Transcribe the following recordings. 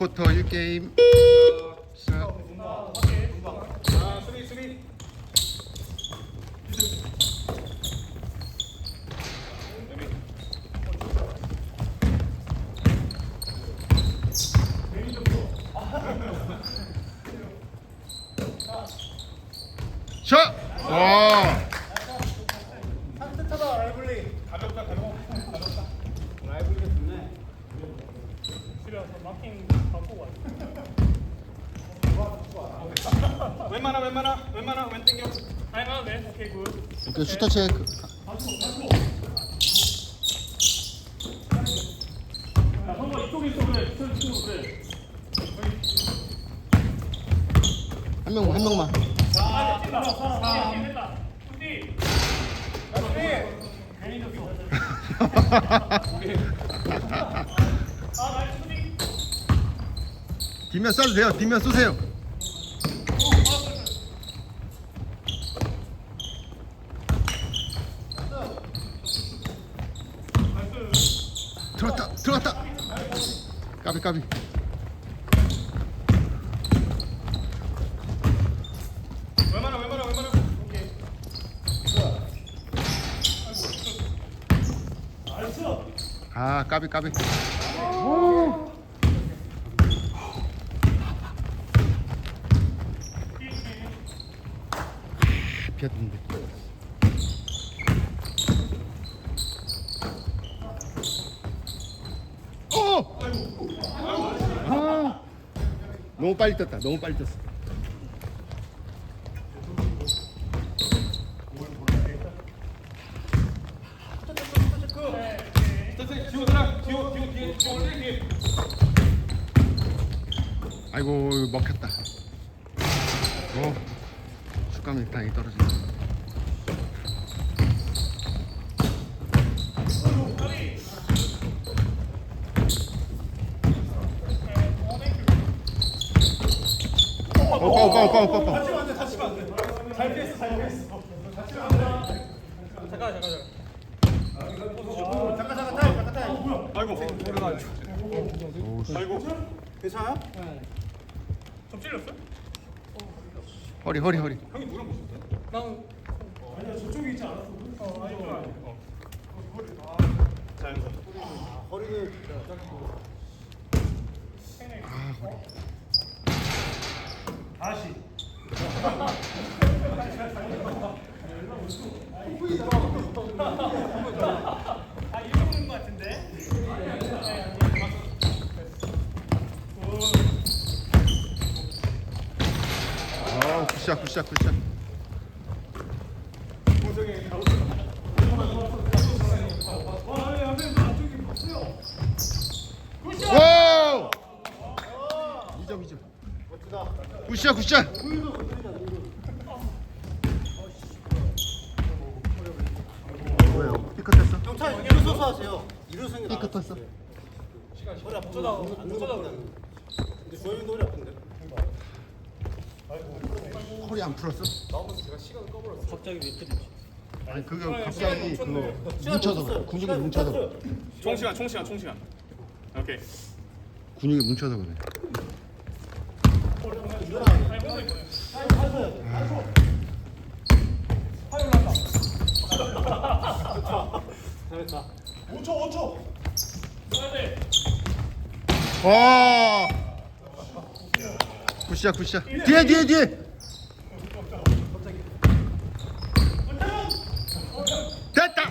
쿼터 1게임 시작. 와! 산뜻하다 라이블리. 가볍다 가벼워. 가볍다. 라이블리 좋네. 집에 와서 마킹 바꾸고 왔어. 웬만하 웬만하 웬만하 웬 땡겨. 아, 네. 오케이, 굿. 오케이 슈터 체크. 야, 성거 이쪽에 있어, 그래. 이쪽에 있어, 그래. 한 명, 한 명만. 아, 뛴다. 아, 됐다. 굿디. 괜히 졌어. 아, 나이스 굿디. 뒷면 쏴도 돼요. 뒷면 쏘세요. 들어왔다, 들어왔다. 까비 까비. 웬만하 웬만하 웬만하. 오케이. 아 까비 까비. 피했는데. 어! 아! 너무 빨리 떴다. 너무 빨리 떴어. 아이고 먹혔다. 어, 숟가락이 땅에 떨어진다. 오빠 오빠 오빠 오빠 오빠. 잘 피했어 잘 피했어. 잠깐 잠깐 잠깐. 잠깐 잠깐 타임 잠깐 타임. 아이고. 아이고. 괜찮아요? 좀 찔렸어? 허리 허리 허리. 형이 누구랑 보셨어요? 난 아니야 저쪽에 있지 않았어. 어, 아니, 좋아. 자연스럽. 허리를 아 허리. 다시. 아, 이거 먹는 것 같은데? 어 굿샷 굿샷 굿샷. 오! 2점 2점. 굿샷 굿샷. 뭐예요? 삐끗했어? 경찰 이루 서서 하세요. 이루 서는 게 나아. 삐끗했어? 허리 아프다. 앉는 것보다. 근데 주현이도 허리 아픈데. 허리 안 풀었어? 갑자기 왜 때리지? 아니 그거 갑자기 그거 뭉쳐서 그래. 근육이 뭉쳐서 그래. 총 시간 총 시간 총 시간. 오케이. 근육이 뭉쳐서 그래. 잘했다. 5초 5초. 와! 굿샷 굿샷. 뒤에 뒤에 뒤에. 됐다.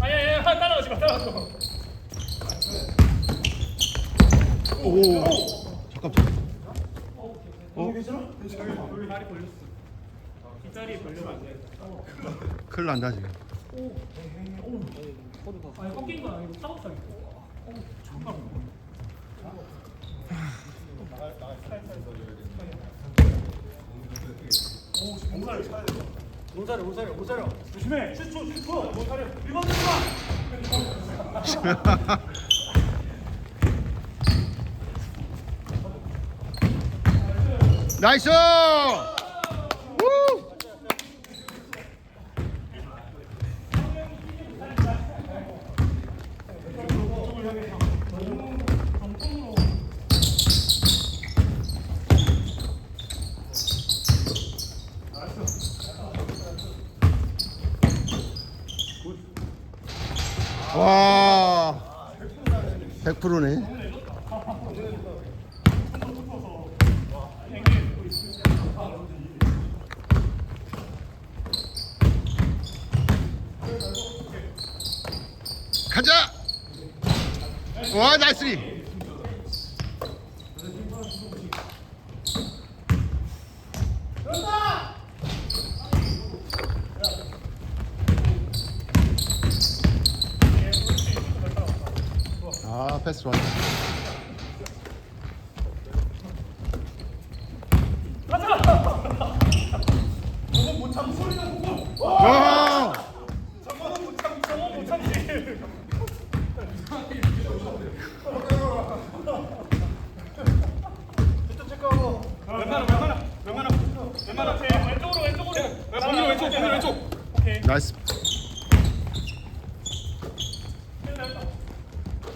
아니, 아니, 아니, 따라오지 마, 따라오지 마. 오. 잠깐 잠깐. 뒷다리 벌려면 안 돼. 큰일 난다 지금. 아니, 꺾인 건 아니고 사고상이고. 몸살이 몸살이 몸살이. 조심해. 슛초 슛초. 못 살려. 1번 들어가. 나이스! 와 100%네 와 나이스 리. 아 패스 좋았다 와 정원 못 참지. 웬만한 웬만한 웬만한 웬만한 오케이, 왼쪽으로 왼쪽으로. 본인 왼쪽 본인 왼쪽 오케이. 나이스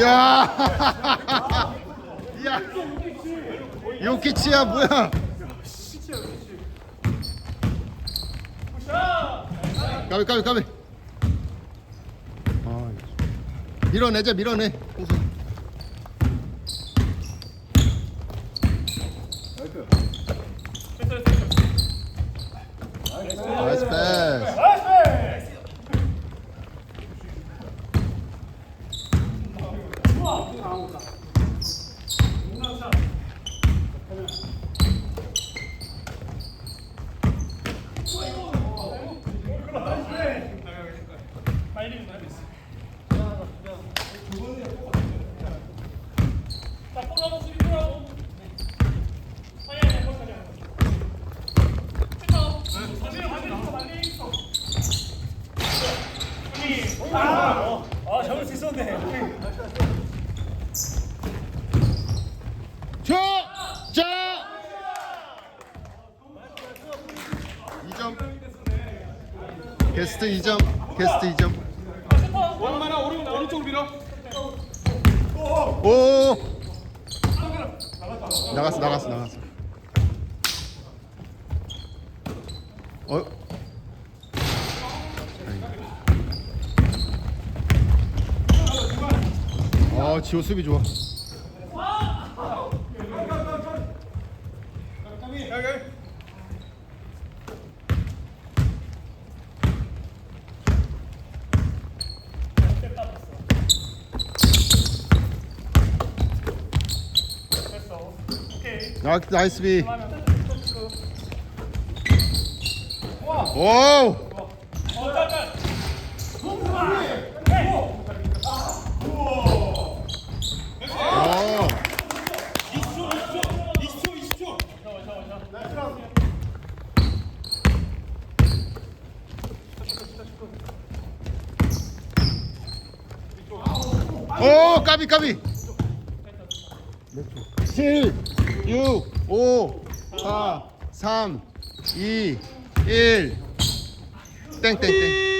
야! 야! 요키치야 뭐야? 까비 까비 까비. 아, 밀어내자 밀어내. 홍수. 됐어, 됐어, 됐어. 나이스 패스. 나이스! 빨리 좀 해야겠어. 자, 볼하고 수비 볼하고. 아니, 아니, 아니, 아니, 아니. 됐어. 반대로, 반대로 있어, 반대로 있어. 형님. 아, 아, 잡을 수 있었네. 자! 자! 2점. 게스트 2점. 게스트 2점. 웬만한 오른 오른쪽 밀어 오! 나갔어 나갔어 나갔어. 어? 아 지호 수비 좋아. 나 나이스 비. 하면 오! 어, 짤, 짤. 오! 20초 20초 20초 오 까비 까비. 7 6 5 4 3 2 1 땡땡땡